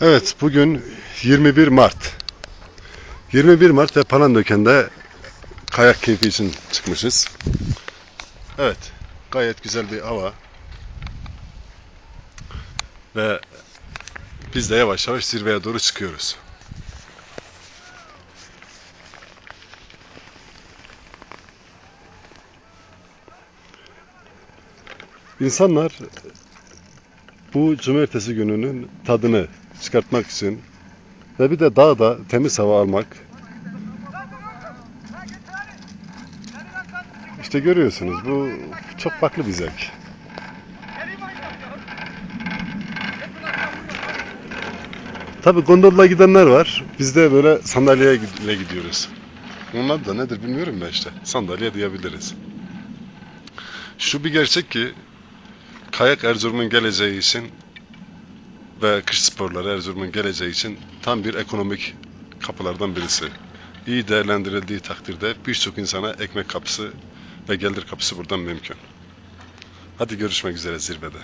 Evet, bugün 21 Mart. 21 Mart ve Palandöken'de kayak keyfi için çıkmışız. Evet, gayet güzel bir hava. Ve biz de yavaş yavaş zirveye doğru çıkıyoruz. İnsanlar bu cumartesi gününün tadını çıkartmak için ve bir de dağda temiz hava almak. İşte görüyorsunuz bu çok farklı bir zevk. Tabi gondolla gidenler var. Biz de böyle sandalyeye gidiyoruz. Onlar da nedir bilmiyorum ben işte. Sandalye diyebiliriz. Şu bir gerçek ki kayak Erzurum'un geleceği için ve kış sporları Erzurum'un geleceği için tam bir ekonomik kapılardan birisi. İyi değerlendirildiği takdirde birçok insana ekmek kapısı ve gelir kapısı buradan mümkün. Hadi görüşmek üzere zirvede.